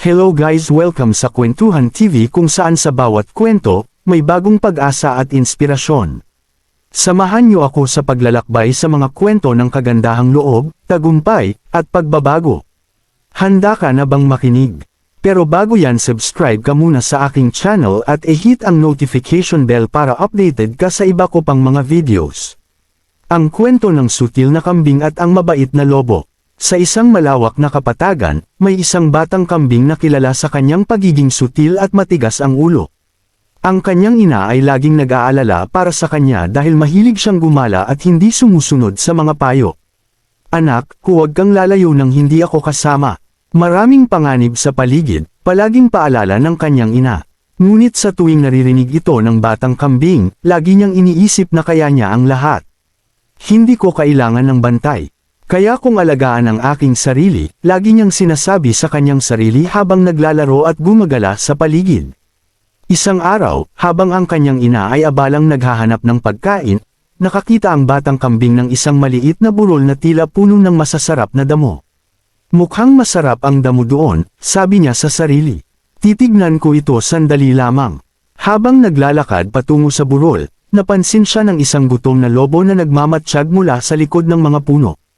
Hello guys welcome sa Kwentuhan TV kung saan sa bawat kwento, may bagong pag-asa at inspirasyon. Samahan niyo ako sa paglalakbay sa mga kwento ng kagandahang loob, tagumpay, at pagbabago. Handa ka na bang makinig? Pero bago yan subscribe ka muna sa aking channel at i-hit ang notification bell para updated ka sa iba ko pang mga videos. Ang kwento ng sutil na kambing at ang mabait na lobo. Sa isang malawak na kapatagan, may isang batang kambing na kilala sa kanyang pagiging sutil at matigas ang ulo. Ang kanyang ina ay laging nag-aalala para sa kanya dahil mahilig siyang gumala at hindi sumusunod sa mga payo. Anak, huwag kang lalayo nang hindi ako kasama. Maraming panganib sa paligid, palaging paalala ng kanyang ina. Ngunit sa tuwing naririnig ito ng batang kambing, lagi niyang iniisip na kaya niya ang lahat. Hindi ko kailangan ng bantay. Kaya kung alagaan ang aking sarili, lagi niyang sinasabi sa kanyang sarili habang naglalaro at gumagala sa paligid. Isang araw, habang ang kanyang ina ay abalang naghahanap ng pagkain, nakakita ang batang kambing ng isang maliit na burol na tila puno ng masasarap na damo. Mukhang masarap ang damo doon, sabi niya sa sarili. Titignan ko ito sandali lamang. Habang naglalakad patungo sa burol, napansin siya ng isang gutom na lobo na nagmamatsyag mula sa likod ng mga puno.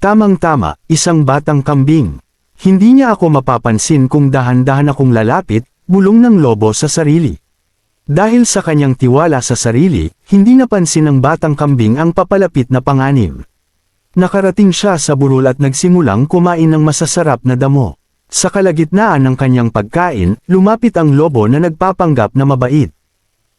Tamang-tama, isang batang kambing. Hindi niya ako mapapansin kung dahan-dahan akong lalapit, bulong ng lobo sa sarili. Dahil sa kanyang tiwala sa sarili, hindi napansin ng batang kambing ang papalapit na panganib. Nakarating siya sa burol at nagsimulang kumain ng masasarap na damo. Sa kalagitnaan ng kanyang pagkain, lumapit ang lobo na nagpapanggap na mabait.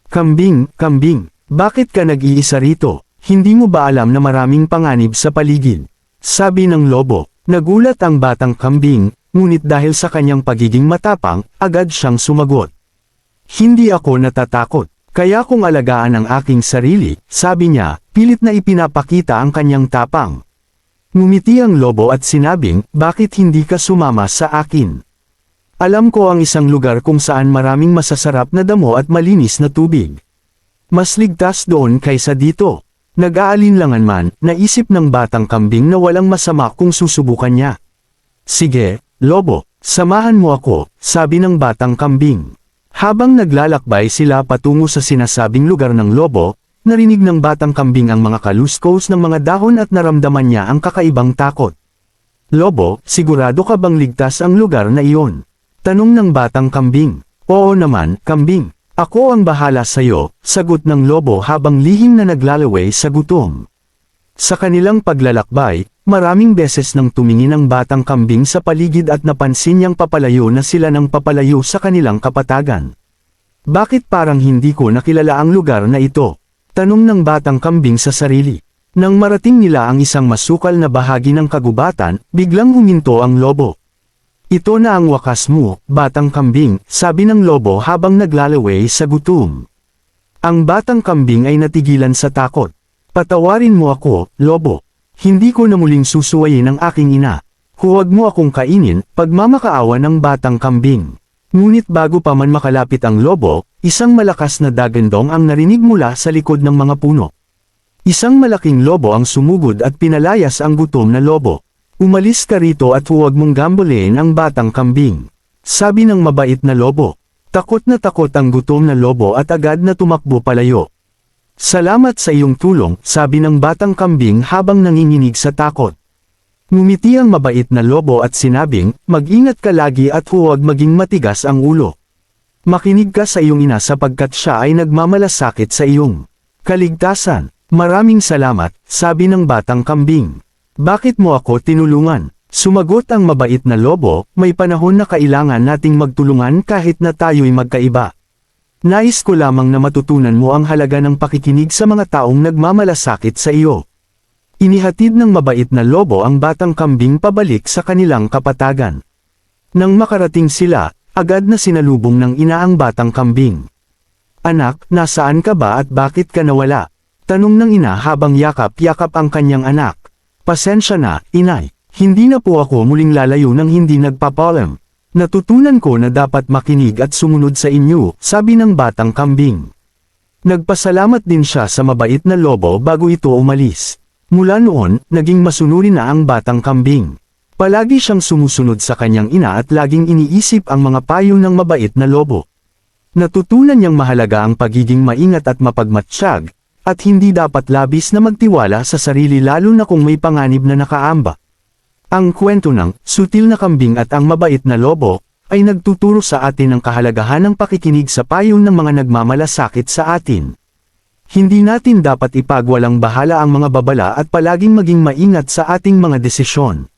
Kambing, kambing, bakit ka nag-iisa rito? Hindi mo ba alam na maraming panganib sa paligid? Sabi ng lobo, nagulat ang batang kambing, ngunit dahil sa kanyang pagiging matapang, agad siyang sumagot. Hindi ako natatakot, kaya kung alagaan ang aking sarili, sabi niya, pilit na ipinapakita ang kanyang tapang. Ngumiti ang lobo at sinabing, bakit hindi ka sumama sa akin? Alam ko ang isang lugar kung saan maraming masasarap na damo at malinis na tubig. Mas ligtas doon kaysa dito. Nag-aalinlangan man, naisip ng batang kambing na walang masama kung susubukan niya. Sige, lobo, samahan mo ako, sabi ng batang kambing. Habang naglalakbay sila patungo sa sinasabing lugar ng lobo, narinig ng batang kambing ang mga kaluskos ng mga dahon at naramdaman niya ang kakaibang takot. Lobo, sigurado ka bang ligtas ang lugar na iyon? Tanong ng batang kambing. Oo naman, kambing. Ako ang bahala sa'yo, sagot ng lobo habang lihim na naglalaway sa gutom. Sa kanilang paglalakbay, maraming beses nang tumingin ang batang kambing sa paligid at napansin niyang papalayo na sila ng papalayo sa kanilang kapatagan. Bakit parang hindi ko nakilala ang lugar na ito? Tanong ng batang kambing sa sarili. Nang marating nila ang isang masukal na bahagi ng kagubatan, biglang huminto ang lobo. Ito na ang wakas mo, batang kambing, sabi ng lobo habang naglalaway sa gutom. Ang batang kambing ay natigilan sa takot. Patawarin mo ako, lobo. Hindi ko na muling susuwayin ang aking ina. Huwag mo akong kainin, pagmamakaawa ng batang kambing. Ngunit bago pa man makalapit ang lobo, isang malakas na dagandong ang narinig mula sa likod ng mga puno. Isang malaking lobo ang sumugod at pinalayas ang gutom na lobo. Umalis ka rito at huwag mong gambulin ang batang kambing. Sabi ng mabait na lobo. Takot na takot ang gutom na lobo at agad na tumakbo palayo. Salamat sa iyong tulong, sabi ng batang kambing habang nanginginig sa takot. Ngumiti ang mabait na lobo at sinabing, mag-ingat ka lagi at huwag maging matigas ang ulo. Makinig ka sa iyong ina sapagkat siya ay nagmamalasakit sa iyong kaligtasan. Maraming salamat, sabi ng batang kambing. Bakit mo ako tinulungan? Sumagot ang mabait na lobo, may panahon na kailangan nating magtulungan kahit na tayo'y magkaiba. Nais ko lamang na matutunan mo ang halaga ng pakikinig sa mga taong nagmamalasakit sa iyo. Inihatid ng mabait na lobo ang batang kambing pabalik sa kanilang kapatagan. Nang makarating sila, agad na sinalubong ng ina ang batang kambing. Anak, nasaan ka ba at bakit ka nawala? Tanong ng ina habang yakap-yakap ang kanyang anak. Pasensya na, inay. Hindi na po ako muling lalayo nang hindi nagpapalam. Natutunan ko na dapat makinig at sumunod sa inyo, sabi ng batang kambing. Nagpasalamat din siya sa mabait na lobo bago ito umalis. Mula noon, naging masunurin na ang batang kambing. Palagi siyang sumusunod sa kanyang ina at laging iniisip ang mga payo ng mabait na lobo. Natutunan niyang mahalaga ang pagiging maingat at mapagmatsyag, at hindi dapat labis na magtiwala sa sarili lalo na kung may panganib na nakaamba. Ang kwento ng sutil na kambing at ang mabait na lobo ay nagtuturo sa atin ng kahalagahan ng pakikinig sa payo ng mga nagmamalasakit sa atin. Hindi natin dapat ipagwalang bahala ang mga babala at palaging maging maingat sa ating mga desisyon.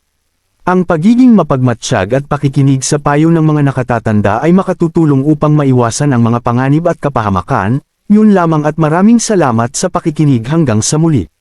Ang pagiging mapagmatsyag at pakikinig sa payo ng mga nakatatanda ay makatutulong upang maiwasan ang mga panganib at kapahamakan, yun lamang at maraming salamat sa pakikinig hanggang sa muli.